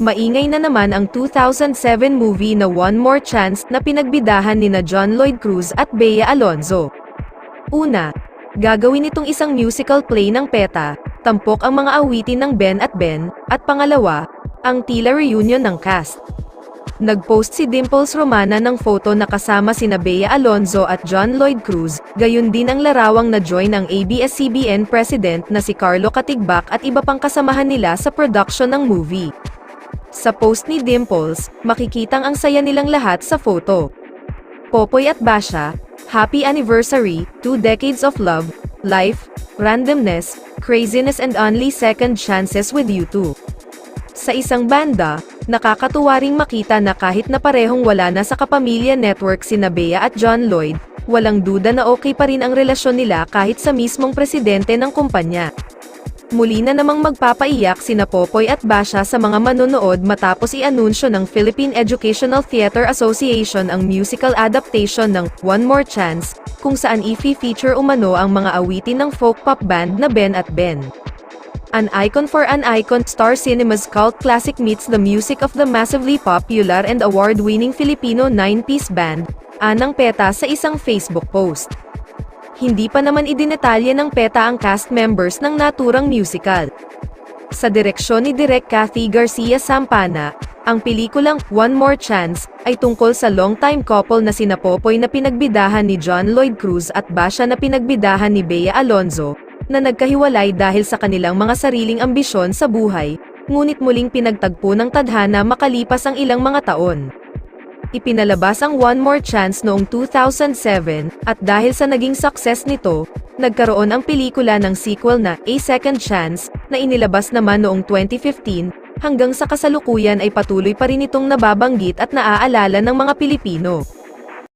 Maingay na naman ang 2007 movie na One More Chance na pinagbidahan ni na John Lloyd Cruz at Bea Alonzo. Una, gagawin itong isang musical play ng PETA, tampok ang mga awitin ng Ben at Ben, at pangalawa, ang tila reunion ng cast. Nagpost si Dimples Romana ng photo na kasama sina Bea Alonzo at John Lloyd Cruz, gayon din ang larawang na join ng ABS-CBN president na si Carlo Katigbak at iba pang kasamahan nila sa production ng movie. Sa post ni Dimples, makikitang ang saya nilang lahat sa photo. Popoy at Basha, Happy Anniversary, Two Decades of Love, Life, Randomness, Craziness and Only Second Chances with You Too. Sa isang banda, nakakatuwa ring makita na kahit na parehong wala na sa kapamilya network sina Bea at John Lloyd, walang duda na okay pa rin ang relasyon nila kahit sa mismong presidente ng kumpanya. Muli na namang magpapaiyak sina Popoy at Basha sa mga manonood matapos i-anunsyo ng Philippine Educational Theater Association ang musical adaptation ng One More Chance, kung saan i-feature umano ang mga awitin ng folk pop band na Ben at Ben. An icon for an icon, Star Cinema's cult classic meets the music of the massively popular and award-winning Filipino nine-piece band, anang peta sa isang Facebook post hindi pa naman idinetalye ng PETA ang cast members ng naturang musical. Sa direksyon ni Direk Kathy Garcia Sampana, ang pelikulang One More Chance ay tungkol sa long-time couple na sina Popoy na pinagbidahan ni John Lloyd Cruz at Basha na pinagbidahan ni Bea Alonzo, na nagkahiwalay dahil sa kanilang mga sariling ambisyon sa buhay, ngunit muling pinagtagpo ng tadhana makalipas ang ilang mga taon. Ipinalabas ang One More Chance noong 2007, at dahil sa naging success nito, nagkaroon ang pelikula ng sequel na A Second Chance, na inilabas naman noong 2015, hanggang sa kasalukuyan ay patuloy pa rin itong nababanggit at naaalala ng mga Pilipino.